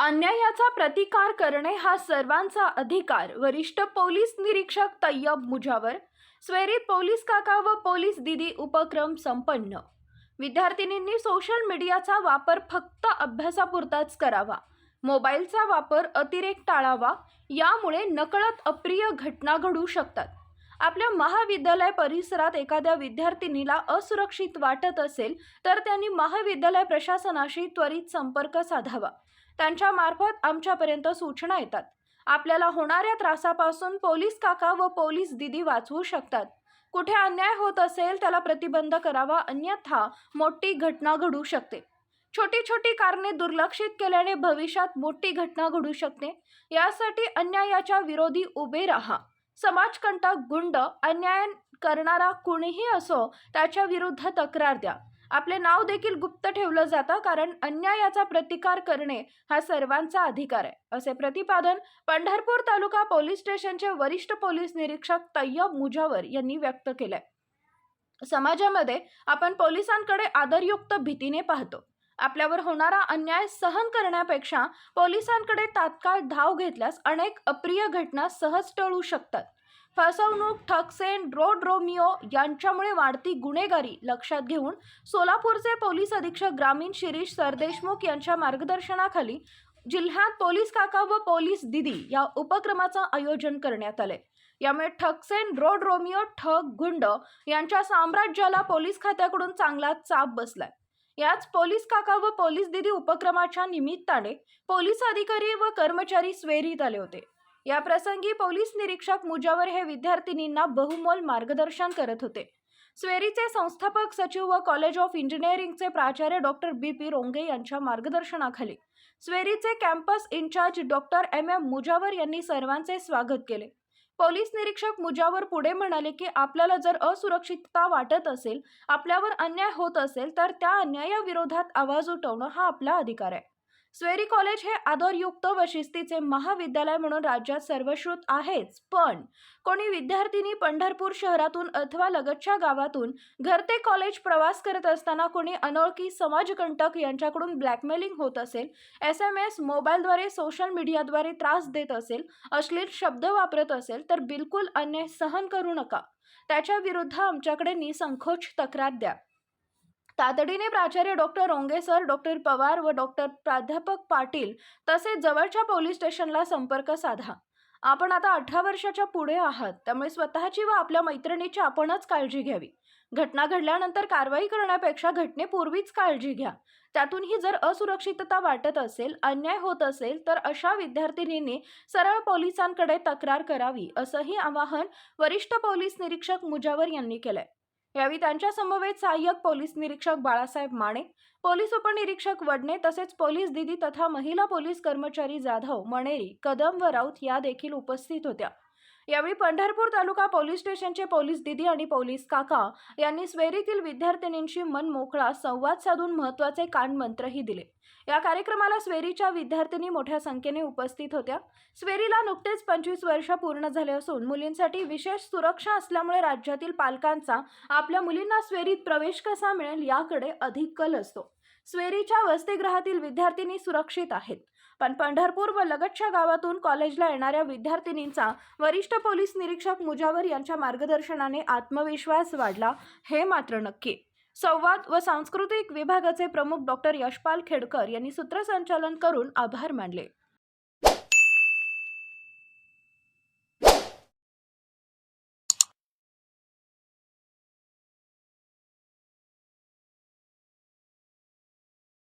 अन्यायाचा प्रतिकार करणे हा सर्वांचा अधिकार वरिष्ठ पोलीस निरीक्षक तय्यब मुजावर स्वेरीत पोलीस काका व पोलीस दिदी उपक्रम संपन्न. विद्यार्थिनींनी सोशल मीडियाचा वापर फक्त अभ्यासापुरताच करावा मोबाईलचा वापर अतिरेक टाळावा यामुळे नकळत अप्रिय घटना घडू शकतात. आपल्या महाविद्यालय परिसरात एखाद्या विद्यार्थिनीला असुरक्षित वाटत असेल तर त्यांनी महाविद्यालय प्रशासनाशी त्वरित संपर्क साधावा. त्यांच्या मार्फत आमच्यापर्यंत सूचना येतात. आपल्याला होणाऱ्या त्रासापासून पोलीस काका व पोलीस दिदी वाचवू शकतात. कुठे अन्याय होत असेल त्याला प्रतिबंध करावा अन्यथा मोठी घटना घडू शकते. छोटी छोटी कारणे दुर्लक्षित केल्याने भविष्यात मोठी घटना घडू शकते. यासाठी अन्यायाच्या विरोधी उभे राहा. समाजकंटक गुंड अन्याय करणारा कुणीही असो त्याच्या विरुद्ध तक्रार द्या. आपले नाव देखील गुप्त ठेवलं जातं कारण अन्यायाचा प्रतिकार करणे हा सर्वांचा अधिकार आहे असे प्रतिपादन पंढरपूर तालुका पोलीस स्टेशनचे वरिष्ठ पोलीस निरीक्षक तय्यब मुजावर यांनी व्यक्त केलंय. समाजामध्ये आपण पोलिसांकडे आदरयुक्त भीतीने पाहतो. आपल्यावर होणारा अन्याय सहन करण्यापेक्षा पोलिसांकडे तात्काळ धाव घेतल्यास अनेक अप्रिय घटना सहज टळू शकतात. फसवणूक ठकसेन रोड रोमिओ यांच्यामुळे वाढती गुन्हेगारी लक्षात घेऊन सोलापूरचे पोलीस अधीक्षक ग्रामीण शिरीष सरदेशमुख यांच्या मार्गदर्शनाखाली जिल्ह्यात पोलीस काका व पोलीस दिदी या उपक्रमाचं आयोजन करण्यात आले यामुळे ठकसेन रोड रोमिओ ठग गुंड यांच्या साम्राज्याला पोलीस खात्याकडून चांगला चाप बसलाय. याच पोलीस काका व पोलीस दिदी उपक्रमाच्या निमित्ताने पोलीस अधिकारी व कर्मचारी स्वेरीत आले होते. या प्रसंगी पोलीस निरीक्षक मुजावर हे विद्यार्थिनींना बहुमोल मार्गदर्शन करत होते. स्वेरीचे संस्थापक सचिव व कॉलेज ऑफ इंजिनिअरिंगचे प्राचार्य डॉक्टर बी. पी. रोंगे यांच्या मार्गदर्शनाखाली स्वेरीचे campus in-charge doctor M. M. Mujawar यांनी सर्वांचे स्वागत केले. पोलीस निरीक्षक मुजावर पुढे म्हणाले की आपल्याला जर असुरक्षितता वाटत असेल आपल्यावर अन्याय होत असेल तर त्या अन्यायाविरोधात आवाज उठवणं हा आपला अधिकार आहे. स्वेरी कॉलेज हे आदरयुक्त व शिस्तीचे महाविद्यालय म्हणून राज्यात सर्वश्रुत आहेच. पण कोणी विद्यार्थिनी पंढरपूर शहरातून अथवा लगतच्या गावातून घर ते कॉलेज प्रवास करत असताना कोणी अनोळखी समाजकंटक यांच्याकडून ब्लॅकमेलिंग होत असेल एस एम एस मोबाईलद्वारे सोशल मीडियाद्वारे त्रास देत असेल अश्लील शब्द वापरत असेल तर बिलकुल अन्याय सहन करू नका. त्याच्या विरुद्ध आमच्याकडे निसंकोच तक्रार द्या. तातडीने प्राचार्य doctor Ronge sir doctor Pawar व डॉक्टर प्राध्यापक पाटील तसेच जवळच्या पोलीस स्टेशनला संपर्क साधा. आपण आता अठरा वर्षाच्या पुढे आहात त्यामुळे स्वतःची व आपल्या मैत्रिणीची आपणच काळजी घ्यावी. घटना घडल्यानंतर कारवाई करण्यापेक्षा घटनेपूर्वीच काळजी घ्या. त्यातूनही जर असुरक्षितता वाटत असेल अन्याय होत असेल तर अशा विद्यार्थिनींनी सरळ पोलिसांकडे तक्रार करावी असंही आवाहन वरिष्ठ पोलीस निरीक्षक मुजावर यांनी केलंय. यावेळी त्यांच्या समवेत सहाय्यक पोलीस निरीक्षक बाळासाहेब माने पोलीस उपनिरीक्षक वडणे तसेच पोलीस दिदी तथा महिला पोलीस कर्मचारी जाधव मणेरी कदम व राऊत या देखील उपस्थित होत्या. यावेळी पंढरपूर तालुका पोलीस स्टेशनचे पोलीस दिदी आणि पोलीस काका यांनी स्वेरीतील विद्यार्थिनींशी मन मोकळा संवाद साधून महत्त्वाचे कानमंत्रही दिले. या कार्यक्रमाला स्वेरीच्या विद्यार्थिनी मोठ्या संख्येने उपस्थित होत्या. स्वेरीला नुकतेच पंचवीस वर्ष पूर्ण झाले असून मुलींसाठी विशेष सुरक्षा असल्यामुळे राज्यातील पालकांचा आपल्या मुलींना स्वेरीत प्रवेश कसा मिळेल याकडे अधिक कल असतो. स्वेरीच्या वसतिगृहातील विद्यार्थिनी सुरक्षित आहेत. पण पंढरपूर व लगतच्या गावातून कॉलेजला येणाऱ्या विद्यार्थिनींचा वरिष्ठ पोलीस निरीक्षक मुजावर यांच्या मार्गदर्शनाने आत्मविश्वास वाढला हे मात्र नक्की. संवाद व सांस्कृतिक विभागाचे प्रमुख डॉक्टर यशपाल खेडकर यांनी सूत्रसंचालन करून आभार मानले.